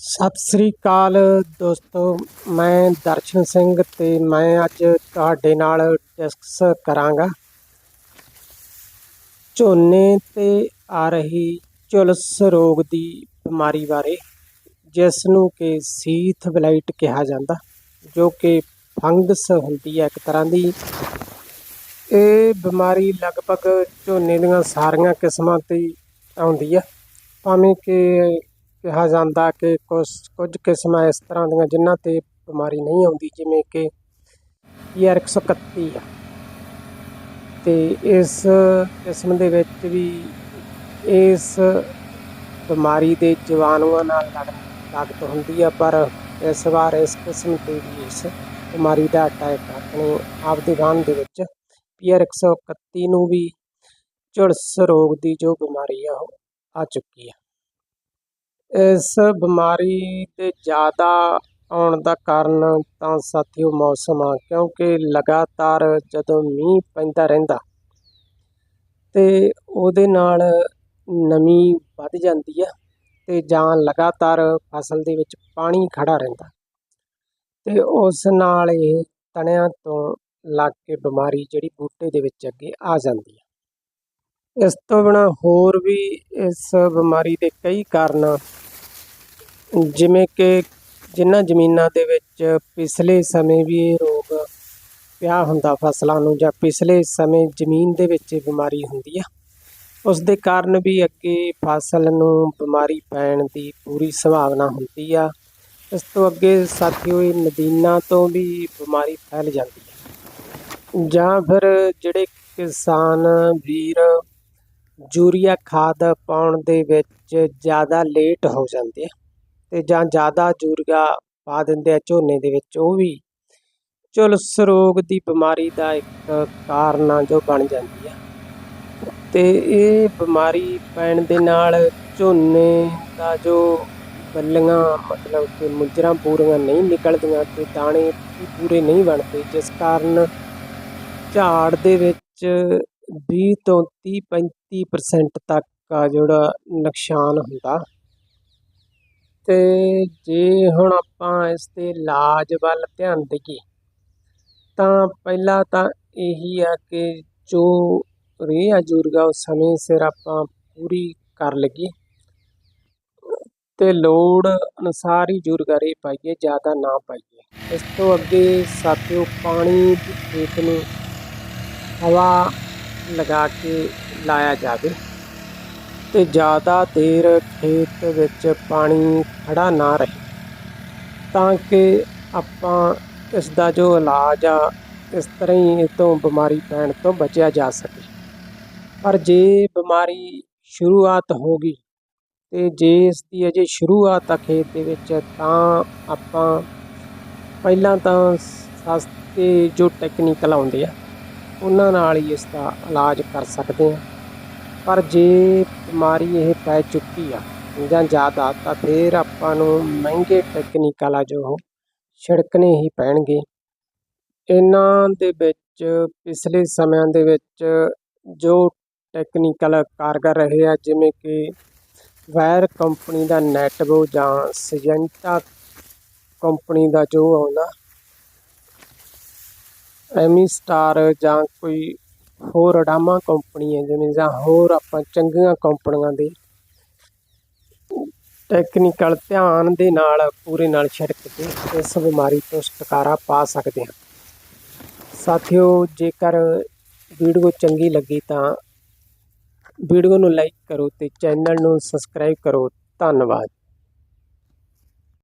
ਸਤਿ ਸ੍ਰੀ ਅਕਾਲ ਦੋਸਤੋ, ਮੈਂ ਦਰਸ਼ਨ ਸਿੰਘ ਤੇ ਮੈਂ ਅੱਜ ਤੁਹਾਡੇ ਨਾਲ ਡਿਸਕਸ ਕਰਾਂਗਾ। ਝੋਨੇ ਤੇ ਆ ਰਹੀ ਝੁਲਸ ਰੋਗ ਦੀ ਬਿਮਾਰੀ ਬਾਰੇ ਜਿਸ ਨੂੰ ਕਿ ਸੀਥ ਬਲਾਈਟ ਕਿਹਾ ਜਾਂਦਾ, ਜੋ ਕਿ ਫੰਗਸ ਹੁੰਦੀ ਹੈ ਇੱਕ ਤਰ੍ਹਾਂ ਦੀ। ਇਹ ਬਿਮਾਰੀ ਲਗਭਗ ਝੋਨੇ ਦੀਆਂ ਸਾਰੀਆਂ ਕਿਸਮਾਂ ਤੇ ਆਉਂਦੀ ਹੈ, ਭਾਵੇਂ ਕਿ ਕਿਹਾ ਜਾਂਦਾ ਕਿ ਕੁਛ, ਕੁਝ ਕਿਸਮਾਂ ਇਸ ਤਰ੍ਹਾਂ ਦੀਆਂ ਜਿਨ੍ਹਾਂ ਤੇ ਬਿਮਾਰੀ ਨਹੀਂ ਆਉਂਦੀ, ਜਿਵੇਂ ਕਿ ਪੀਆਰ 131 ਆ। ਤੇ ਇਸ ਕਿਸਮ ਦੇ ਵਿੱਚ ਵੀ ਇਸ ਬਿਮਾਰੀ ਦੇ ਜੀਵਾਣੂਆਂ ਨਾਲ ਲੜ ਤਾਕਤ ਹੁੰਦੀ ਆ, ਪਰ ਇਸ ਵਾਰ ਇਸ ਕਿਸਮ ਤੇ ਵੀ ਇਸ ਬਿਮਾਰੀ ਦਾ ਅਟੈਕ ਆਪਣੇ ਆਪ ਦੇ ਗਾਨ ਦੇ ਵਿੱਚ ਪੀਆਰ 131 ਨੂੰ ਵੀ ਝੁਲਸ ਰੋਗ ਦੀ ਜੋ ਬਿਮਾਰੀ ਆ, ਉਹ ਆ ਚੁੱਕੀ ਆ। ਇਸ ਬਿਮਾਰੀ ਦੇ ਜ਼ਿਆਦਾ ਆਉਣ ਦਾ ਕਾਰਨ ਤਾਂ ਸਾਥੀਓ ਮੌਸਮ ਆ, ਕਿਉਂਕਿ ਲਗਾਤਾਰ ਜਦੋਂ ਮੀਂਹ ਪੈਂਦਾ ਰਹਿੰਦਾ ਤੇ ਉਹਦੇ ਨਾਲ ਨਮੀ ਵੱਧ ਜਾਂਦੀ ਆ ਅਤੇ ਜਾਂ ਲਗਾਤਾਰ ਫਸਲ ਦੇ ਵਿੱਚ ਪਾਣੀ ਖੜ੍ਹਾ ਰਹਿੰਦਾ ਅਤੇ ਉਸ ਨਾਲ ਇਹ ਤਣਿਆਂ ਤੋਂ ਲੱਗ ਕੇ ਬਿਮਾਰੀ ਜਿਹੜੀ ਬੂਟੇ ਦੇ ਵਿੱਚ ਅੱਗੇ ਆ ਜਾਂਦੀ ਆ। ਇਸ ਤੋਂ ਬਿਨਾ ਹੋਰ ਵੀ ਇਸ ਬਿਮਾਰੀ ਦੇ ਕਈ ਕਾਰਨ ਜਿਵੇਂ ਕਿ ਜਿਨ੍ਹਾਂ ਜ਼ਮੀਨਾਂ ਦੇ ਵਿੱਚ ਪਿਛਲੇ ਸਮੇਂ ਵੀ ਇਹ ਰੋਗ ਪਿਆ ਹੁੰਦਾ ਫਸਲਾਂ ਨੂੰ ਜਾਂ ਪਿਛਲੇ ਸਮੇਂ ਜ਼ਮੀਨ ਦੇ ਵਿੱਚ ਇਹ ਬਿਮਾਰੀ ਹੁੰਦੀ ਆ, ਉਸ ਦੇ ਕਾਰਨ ਵੀ ਅੱਗੇ ਫਸਲ ਨੂੰ ਬਿਮਾਰੀ ਪੈਣ ਦੀ ਪੂਰੀ ਸੰਭਾਵਨਾ ਹੁੰਦੀ ਆ। ਇਸ ਤੋਂ ਅੱਗੇ ਸਾਥੀਓ, ਇਹ ਨਦੀਨਾਂ ਤੋਂ ਵੀ ਬਿਮਾਰੀ ਫੈਲ ਜਾਂਦੀ ਹੈ ਜਾਂ ਫਿਰ ਜਿਹੜੇ ਕਿਸਾਨ ਵੀਰ ਯੂਰੀਆ ਖਾਦ ਪਾਉਣ ਦੇ ਵਿੱਚ ਜ਼ਿਆਦਾ ਲੇਟ ਹੋ ਜਾਂਦੇ ਆ। ਤੇ ਜਾਂ ਜ਼ਿਆਦਾ ਯੂਰੀਆ ਪਾ ਦਿੰਦੇ ਆ ਝੋਨੇ ਦੇ ਵਿੱਚ, ਉਹ ਵੀ ਝੁਲਸ ਰੋਗ ਦੀ ਬਿਮਾਰੀ ਦਾ ਇੱਕ ਕਾਰਨ ਆ ਜੋ ਬਣ ਜਾਂਦੀ ਆ। ਤੇ ਇਹ ਬਿਮਾਰੀ ਪੈਣ ਦੇ ਨਾਲ ਝੋਨੇ ਦਾ ਜੋ ਬੱਲੀਆਂ ਮਤਲਬ ਕਿ ਮੁਜਰਾਂ ਪੂਰੀਆਂ ਨਹੀਂ ਨਿਕਲਦੀਆਂ ਤੇ ਦਾਣੇ ਪੂਰੇ ਨਹੀਂ ਬਣਦੇ, ਜਿਸ ਕਾਰਨ ਝਾੜ ਦੇ ਵਿੱਚ 20 ਤੋਂ 30 35% ਤੱਕ ਆ ਜਿਹੜਾ ਨੁਕਸਾਨ ਹੁੰਦਾ। ਤੇ ਜੇ ਹੁਣ ਆਪਾਂ ਇਸ ਦੇ ਇਲਾਜ ਵੱਲ ਧਿਆਨ ਦੇਈਏ, ਤਾਂ ਪਹਿਲਾਂ ਤਾਂ ਇਹੀ ਆ ਕਿ ਜੋ ਰੇਹ ਆ ਯੂਰੀਆ ਉਹ ਸਮੇਂ ਸਿਰ ਆਪਾਂ ਪੂਰੀ ਕਰ ਲਈਏ ਅਤੇ ਲੋੜ ਅਨੁਸਾਰ ਹੀ ਯੂਰੀਆ ਰੇਹ ਪਾਈਏ, ਜ਼ਿਆਦਾ ਨਾ ਪਾਈਏ। ਇਸ ਤੋਂ ਅੱਗੇ ਸਾਥੀਓ, ਪਾਣੀ ਦੀ ਖੇਤ ਨੂੰ ਹਵਾ ਲਗਾ ਕੇ ਲਾਇਆ ਜਾਵੇ। ਤੇ ਜ਼ਿਆਦਾ ਦੇਰ ਖੇਤ ਵਿੱਚ ਪਾਣੀ ਖੜਾ ਨਾ ਰਹੇ। ਤਾਂ ਕਿ ਆਪਾਂ ਇਸ ਦਾ ਜੋ ਇਲਾਜ ਆ, ਇਸ ਤਰ੍ਹਾਂ ਹੀ ਇਹ ਤੋਂ ਬਿਮਾਰੀ ਪੈਣ ਤੋਂ ਬਚਿਆ ਜਾ ਸਕੇ। ਪਰ ਜੇ ਬਿਮਾਰੀ ਸ਼ੁਰੂਆਤ ਹੋ ਗਈ ਤੇ ਜੇ ਇਸ ਦੀ ਅਜੇ ਸ਼ੁਰੂਆਤ ਆ ਖੇਤ ਦੇ ਵਿੱਚ, ਤਾਂ ਆਪਾਂ ਪਹਿਲਾਂ ਤਾਂ ਸਸਤੇ ਜੋ ਟੈਕਨੀਕਲ ਆਉਂਦੇ ਆ, ਉਹਨਾਂ ਨਾਲ ਹੀ ਇਸ ਦਾ ਇਲਾਜ ਕਰ ਸਕਦੇ ਆ। ਪਰ ਜੇ ਬਿਮਾਰੀ ਇਹ ਪੈ ਚੁੱਕੀ ਆ, ਜਾਂ ਜ਼ਿਆਦਾ ਤਾਂ ਫਿਰ ਆਪਾਂ ਨੂੰ ਮਹਿੰਗੇ ਟੈਕਨੀਕਲ ਆ ਜੋ ਛਿੜਕਣੇ ਹੀ ਪੈਣਗੇ। ਇਹਨਾਂ ਦੇ ਵਿੱਚ, ਪਿਛਲੇ ਸਮਿਆਂ ਦੇ ਵਿੱਚ ਜੋ ਟੈਕਨੀਕਲ ਕਾਰਗਰ ਰਹੇ ਆ, ਜਿਵੇਂ ਕਿ ਵਾਇਰ ਕੰਪਨੀ ਦਾ ਨੈਟਵੋ ਜਾਂ ਸਜੈਂਟਾ ਕੰਪਨੀ ਦਾ ਜੋ ਆਉਂਦਾ ਐਮੀ ਸਟਾਰ ਜਾਂ ਕੋਈ ਹੋਰ ਅਡਾਮਾ ਕੰਪਨੀ ਹੈ ਜਿਵੇਂ ਜਾਂ ਹੋਰ ਆਪਾਂ ਚੰਗੀਆਂ ਕੰਪਨੀਆਂ ਦੇ ਟੈਕਨੀਕਲ ਧਿਆਨ ਦੇ ਨਾਲ ਪੂਰੇ ਨਾਲ ਛਿੜਕ ਕੇ ਇਸ ਬਿਮਾਰੀ ਤੋਂ ਛੁਟਕਾਰਾ ਪਾ ਸਕਦੇ ਹਾਂ। ਸਾਥੀਓ, ਜੇਕਰ ਵੀਡੀਓ ਚੰਗੀ ਲੱਗੀ ਤਾਂ ਵੀਡੀਓ ਨੂੰ ਲਾਈਕ ਕਰੋ ਤੇ ਚੈਨਲ ਨੂੰ ਸਬਸਕ੍ਰਾਈਬ ਕਰੋ। ਧੰਨਵਾਦ।